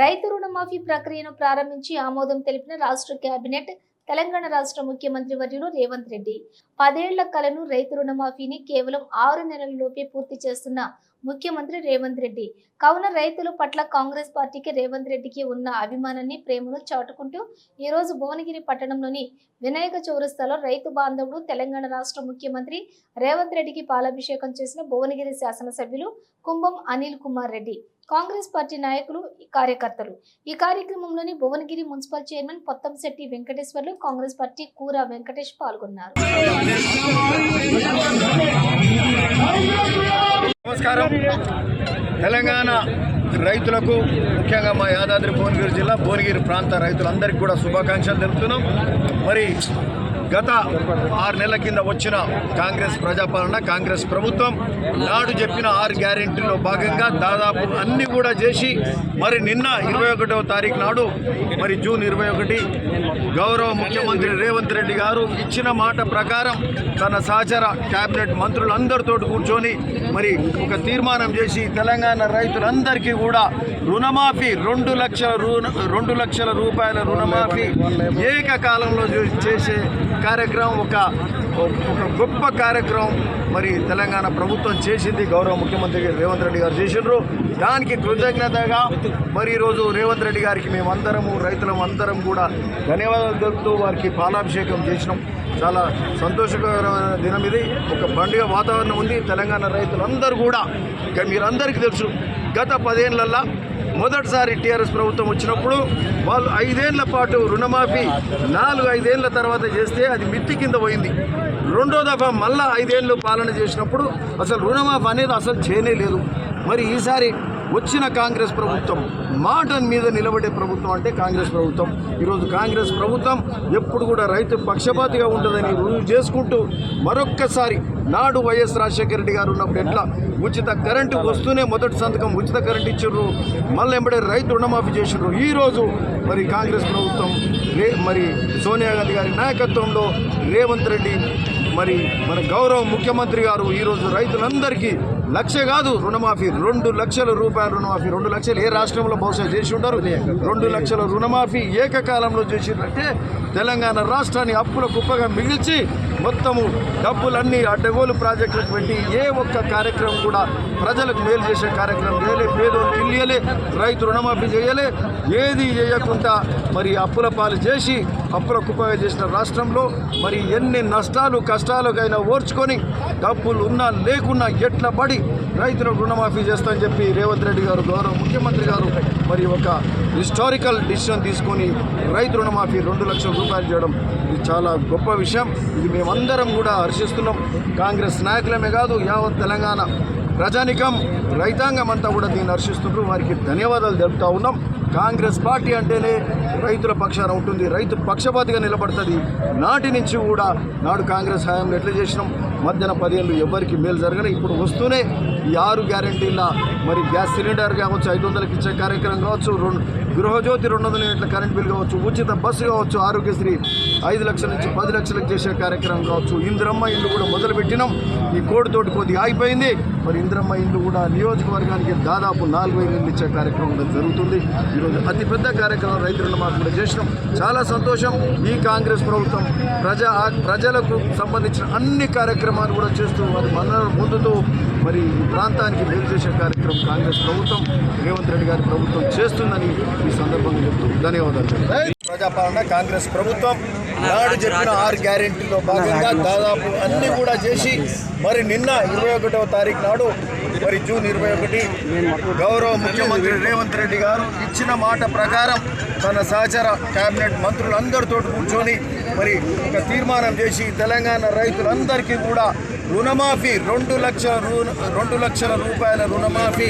రైతు రుణమాఫీ ప్రక్రియను ప్రారంభించి ఆమోదం తెలిపిన రాష్ట్ర కేబినెట్ తెలంగాణ రాష్ట్ర ముఖ్యమంత్రి వర్యులు రేవంత్ రెడ్డి. పదేళ్ళ కలను రైతు రుణమాఫీని కేవలం ఆరు నెలలలోపే పూర్తి చేస్తున్న ముఖ్యమంత్రి రేవంత్ రెడ్డి. కావున రైతుల పట్ల కాంగ్రెస్ పార్టీకి రేవంత్ రెడ్డికి ఉన్న అభిమానాన్ని ప్రేమను చాటుకుంటూ ఈరోజు భువనగిరి పట్టణంలోని వినాయక చౌరస్తాలో రైతు బాంధవుడు తెలంగాణ రాష్ట్ర ముఖ్యమంత్రి రేవంత్ రెడ్డికి పాలాభిషేకం చేసిన భువనగిరి శాసనసభ్యులు కుంభం అనిల్ కుమార్ రెడ్డి. కాంగ్రెస్ పార్టీ నాయకులు కార్యకర్తలు. ఈ కార్యక్రమంలోని Bhuvanagiri municipal chairman Pottamshetty Venkateshwarlu Congress party Kura Venkatesh పాల్గొన్నారు. నమస్కారం. తెలంగాణ రైతులకు ముఖ్యంగా మా యాదాద్రి భువనగిరి జిల్లా భువనగిరి ప్రాంత రైతులందరికీ కూడా శుభాకాంక్షలు తెలుపుతున్నాం. మరి గత ఆరు నెలల కింద వచ్చిన కాంగ్రెస్ ప్రజాపాలన కాంగ్రెస్ ప్రభుత్వం నాడు చెప్పిన ఆరు గ్యారెంటీలో భాగంగా దాదాపు అన్ని కూడా చేసి మరి నిన్న ఇరవై ఒకటవ తారీఖు నాడు మరి జూన్ ఇరవై ఒకటి గౌరవ ముఖ్యమంత్రి రేవంత్ రెడ్డి గారు ఇచ్చిన మాట ప్రకారం తన సహచర కేబినెట్ మంత్రులందరితో కూర్చొని మరి ఒక తీర్మానం చేసి తెలంగాణ రైతులందరికీ కూడా రుణమాఫీ రెండు లక్షల రుణ రెండు లక్షల రూపాయల రుణమాఫీ ఏకకాలంలో చేసే కార్యక్రమం ఒక ఒక గొప్ప కార్యక్రమం మరి తెలంగాణ ప్రభుత్వం చేసింది. గౌరవ ముఖ్యమంత్రి రేవంత్ రెడ్డి గారు చేసిండ్రు. దానికి కృతజ్ఞతగా మరి ఈరోజు రేవంత్ రెడ్డి గారికి మేమందరము రైతులం అందరం కూడా ధన్యవాదాలు తెలుపుతూ వారికి పాలాభిషేకం చేసినాం. చాలా సంతోషకరమైన దినం ఇది. ఒక పండుగ వాతావరణం ఉంది. తెలంగాణ రైతులందరూ కూడా ఇక మీరందరికీ తెలుసు గత పదేళ్ళల్లో మొదటిసారి టీఆర్ఎస్ ప్రభుత్వం వచ్చినప్పుడు వాళ్ళు ఐదేళ్ళ పాటు రుణమాఫీ నాలుగు ఐదేళ్ళ తర్వాత చేస్తే అది మిత్తి కింద పోయింది. రెండో దఫా మళ్ళా ఐదేళ్ళు పాలన చేసినప్పుడు అసలు రుణమాఫీ అనేది అసలు చేయనే లేదు. మరి ఈసారి వచ్చిన కాంగ్రెస్ ప్రభుత్వం మాట మీద నిలబడే ప్రభుత్వం అంటే కాంగ్రెస్ ప్రభుత్వం. ఈరోజు కాంగ్రెస్ ప్రభుత్వం ఎప్పుడు కూడా రైతు పక్షపాతిగా ఉంటుందని రుజువు చేసుకుంటూ మరొక్కసారి నాడు వైఎస్ రాజశేఖర రెడ్డి గారు ఉన్నప్పుడు ఎట్లా ఉచిత కరెంటు వస్తూనే మొదటి సంతకం ఉచిత కరెంట్ ఇచ్చారు మళ్ళీ ఎంబడే రైతు రుణమాఫీ చేసిండ్రు. ఈరోజు మరి కాంగ్రెస్ ప్రభుత్వం రే మరి సోనియా గాంధీ గారి నాయకత్వంలో రేవంత్ రెడ్డి మరి మన గౌరవ ముఖ్యమంత్రి గారు ఈరోజు రైతులందరికీ లక్ష కాదు రుణమాఫీ. రెండు లక్షల రూపాయల రుణమాఫీ. రెండు లక్షలు ఏ రాష్ట్రంలో బహుశా చేసి ఉంటారు రెండు లక్షల రుణమాఫీ ఏకకాలంలో చేసినట్టే తెలంగాణ రాష్ట్రాన్ని అప్పుల కుప్పగా మిగిల్చి మొత్తము డబ్బులన్నీ అడ్డగోలు ప్రాజెక్టులకు పెట్టి ఏ ఒక్క కార్యక్రమం కూడా ప్రజలకు మేలు చేసే కార్యక్రమం చేయలే పేదోళ్ళకి ఇల్లియలే రైతు రుణమాఫీ చేయలే ఏది చేయకుండా మరి అప్పుల పాలు చేసి అప్పుల కుప్పగా చేసిన రాష్ట్రంలో మరి ఎన్ని నష్టాలు కష్టాలకైనా ఓర్చుకొని డబ్బులు ఉన్నా లేకున్నా ఎట్ల పడి రైతులకు రుణమాఫీ చేస్తామని చెప్పి రేవంత్ రెడ్డి గారు గౌరవ ముఖ్యమంత్రి గారు మరి ఒక హిస్టారికల్ డిసిషన్ తీసుకొని రైతు రుణమాఫీ రెండు లక్షల రూపాయలు చేయడం ఇది చాలా గొప్ప విషయం. ఇది మేము అందరం కూడా హర్షిస్తున్నాం. కాంగ్రెస్ నాయకులమే కాదు యావత్ తెలంగాణ ప్రజానికం రైతాంగం అంతా కూడా దీన్ని హర్షిస్తుంటూ వారికి ధన్యవాదాలు తెలుపుతా ఉన్నాం. కాంగ్రెస్ పార్టీ అంటేనే రైతుల పక్షాన ఉంటుంది. రైతు పక్షపాతిగా నిలబడుతుంది. నాటి నుంచి కూడా నాడు కాంగ్రెస్ హయాంలో ఎట్లా చేసినాం? మధ్యాహ్నం పదేళ్ళు ఎవరికి మేలు జరగని ఇప్పుడు వస్తూనే ఈ ఆరు గ్యారంటీల మరి గ్యాస్ సిలిండర్ కావచ్చు ఐదు వందలకి ఇచ్చే కార్యక్రమం కావచ్చు రెండు గృహజ్యోతి రెండు వందల యూనిట్ల కరెంట్ బిల్ కావచ్చు ఉచిత బస్సు కావచ్చు ఆరోగ్యశ్రీ ఐదు లక్షల నుంచి పది లక్షలకు చేసే కార్యక్రమం కావచ్చు. ఇందిరమ్మ ఇల్లు కూడా మొదలుపెట్టినాం. ఈ కోడితోటి కొద్దిగా ఆగిపోయింది. మరి ఇంద్రమ్మ ఇల్లు కూడా నియోజకవర్గానికి దాదాపు నాలుగు వేలు ఇల్లు ఇచ్చే కార్యక్రమం జరుగుతుంది. ఈరోజు అతిపెద్ద కార్యక్రమం రైతు రుణమాఫీ కూడా చేసినాం. చాలా సంతోషం. ఈ కాంగ్రెస్ ప్రభుత్వం ప్రజా ప్రజలకు సంబంధించిన అన్ని కార్యక్రమాలు కూడా చేస్తూ వారి మన్నలు ముందుతో మరి ఈ ప్రాంతానికి మేలు చేసే కార్యక్రమం కాంగ్రెస్ ప్రభుత్వం రేవంత్ రెడ్డి గారి ప్రభుత్వం చేస్తుందని ఈ సందర్భంగా చెప్తూ ధన్యవాదాలు. ప్రజాపాలన కాంగ్రెస్ ప్రభుత్వం నాడు చెప్పిన ఆరు గ్యారెంటీలో భాగంగా దాదాపు అన్ని కూడా చేసి మరి నిన్న ఇరవై ఒకటవ తారీఖు నాడు మరి జూన్ ఇరవై ఒకటి గౌరవ ముఖ్యమంత్రి రేవంత్ రెడ్డి గారు ఇచ్చిన మాట ప్రకారం తన సహచర కేబినెట్ మంత్రులందరితో కూర్చొని మరి ఒక తీర్మానం చేసి తెలంగాణ రైతులందరికీ కూడా రుణమాఫీ రెండు లక్షల రుణ రెండు లక్షల రూపాయల రుణమాఫీ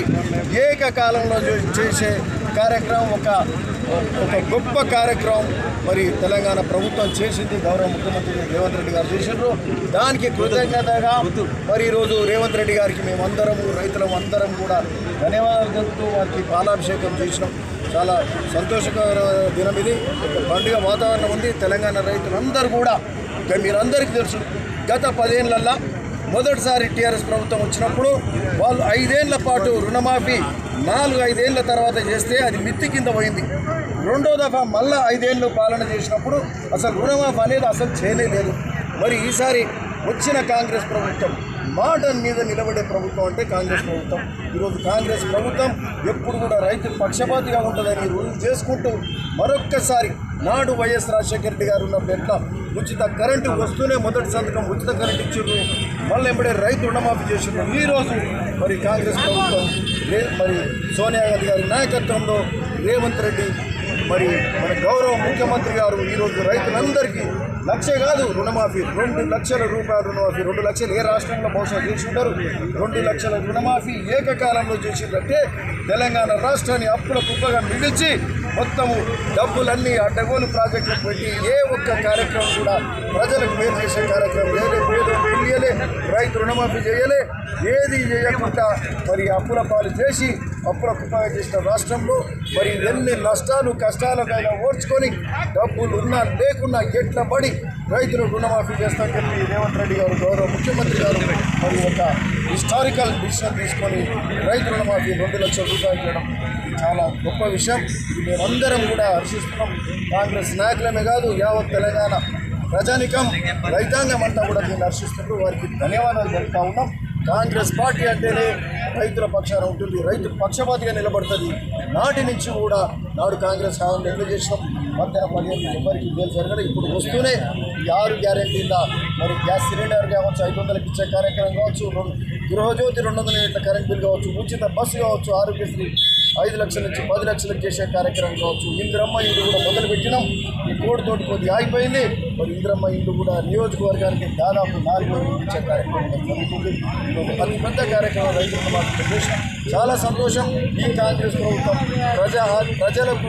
ఏకకాలంలో చే- చేసే కార్యక్రమం ఒక ఒక గొప్ప కార్యక్రమం మరి తెలంగాణ ప్రభుత్వం చేసింది. గౌరవ ముఖ్యమంత్రి రేవంత్ రెడ్డి గారు చేసిండ్రు. దానికి కృతజ్ఞతగా మరి ఈరోజు రేవంత్ రెడ్డి గారికి మేమందరము రైతులం అందరం కూడా ధన్యవాదాలు. తెలుపుతూ వారికి పాలాభిషేకం చేసినాం. చాలా సంతోషకర దినం ఇది. పండుగ వాతావరణం ఉంది. తెలంగాణ రైతులందరూ కూడా ఇక మీరందరికీ తెలుసు గత పదేళ్ళల్లో మొదటిసారి టీఆర్ఎస్ ప్రభుత్వం వచ్చినప్పుడు వాళ్ళు ఐదేళ్ళ పాటు రుణమాఫీ నాలుగు ఐదేళ్ళ తర్వాత చేస్తే అది మిత్తి కింద పోయింది. రెండో దఫా మళ్ళా ఐదేళ్ళు పాలన చేసినప్పుడు అసలు రుణమాఫీ అనేది అసలు చేయలేదు. మరి ఈసారి వచ్చిన కాంగ్రెస్ ప్రభుత్వం మాట మీద నిలబడే ప్రభుత్వం అంటే కాంగ్రెస్ ప్రభుత్వం. ఈరోజు కాంగ్రెస్ ప్రభుత్వం ఎప్పుడు కూడా రైతు పక్షపాతిగా ఉంటుందని రుజువు చేసుకుంటూ మరొక్కసారి నాడు వైఎస్ రాజశేఖర రెడ్డి గారు ఉన్న పెద్ద ఉచిత కరెంటు వస్తూనే మొదటి సంతకం ఉచిత కరెంటు ఇచ్చిండ్రు. మళ్ళీ ఎంబడే రైతు రుణమాఫీ చేసిండ్రు. ఈరోజు రోజు మరి కాంగ్రెస్ ప్రభుత్వం మరి సోనియా గాంధీ గారి నాయకత్వంలో రేవంత్ రెడ్డి మరి మన గౌరవ ముఖ్యమంత్రి గారు ఈరోజు రైతులందరికీ లక్ష కాదు రుణమాఫీ. రెండు లక్షల రూపాయల రుణమాఫీ. రెండు లక్షలు ఏ రాష్ట్రంలో బహుశా చేసింటారు రెండు లక్షల రుణమాఫీ ఏకకాలంలో చేసిందంటే తెలంగాణ రాష్ట్రాన్ని అప్పుల కుప్పగా మిగిల్చి మొత్తము డబ్బులన్నీ అడ్డగోలు ప్రాజెక్టులకు పెట్టి ఏ ఒక్క కార్యక్రమం కూడా ప్రజలకు మేలు చేసే కార్యక్రమం చేయలే పేదలు తెలియలే రైతు రుణమాఫీ చేయలే ఏది చేయకుండా మరి అప్పుల పాలు చేసి అప్పుల కుపాయ చేసిన రాష్ట్రంలో మరి ఎన్ని నష్టాలు కష్టాలకైనా ఓర్చుకొని డబ్బులు ఉన్నా లేకున్నా ఎట్ల పడి రైతులు రుణమాఫీ చేస్తామని చెప్పి రేవంత్ రెడ్డి గారు గౌరవ ముఖ్యమంత్రి గారు మరి ఒక హిస్టారికల్ డిసిషన్ తీసుకొని రైతు రుణమాఫీ రెండు లక్షల రూపాయలు చేయడం చాలా గొప్ప విషయం. మేమందరం కూడా హర్షిస్తున్నాం. కాంగ్రెస్ నాయకులమే కాదు యావత్ తెలంగాణ ప్రజానికం రైతాంగం అంతా కూడా దీన్ని హర్షిస్తుంటూ వారికి ధన్యవాదాలు తెలుపుతా ఉన్నాం. కాంగ్రెస్ పార్టీ అంటేనే రైతుల పక్షాన ఉంటుంది. రైతు పక్షపాతిగా నిలబడుతుంది. నాటి నుంచి కూడా నాడు కాంగ్రెస్ హామీలు ఎన్ని చేసినాం. మధ్యాహ్నం పదిహేను ఎవరికి ఇబ్బంది జరగదు ఇప్పుడు వస్తూనే ఈ ఆరు గ్యారెంటీల మరి గ్యాస్ సిలిండర్ కావచ్చు ఐదు వందలకి ఇచ్చే కార్యక్రమం కావచ్చు గృహజ్యోతి రెండు వందల యూనిట్ల కరెంట్ బిల్ కావచ్చు ఉచిత బస్సు కావచ్చు ఆరోగ్యశ్రీ ఐదు లక్షల నుంచి పది లక్షలకు చేసే కార్యక్రమం కావచ్చు. ఇంద్రమ్మ ఇల్లు కూడా మొదలు పెట్టినాం ఈ కోడితోటి కొద్ది ఆగిపోయింది. మరి ఇంద్రమ్మ ఇల్లు కూడా నియోజకవర్గానికి దాదాపు నాలుగు వేలు ఇచ్చే కార్యక్రమం జరుగుతుంది. అతి పెద్ద కార్యక్రమం రైతులకు మాకు చాలా సంతోషం. ఈ కాంగ్రెస్ ప్రభుత్వం ప్రజా ప్రజలకు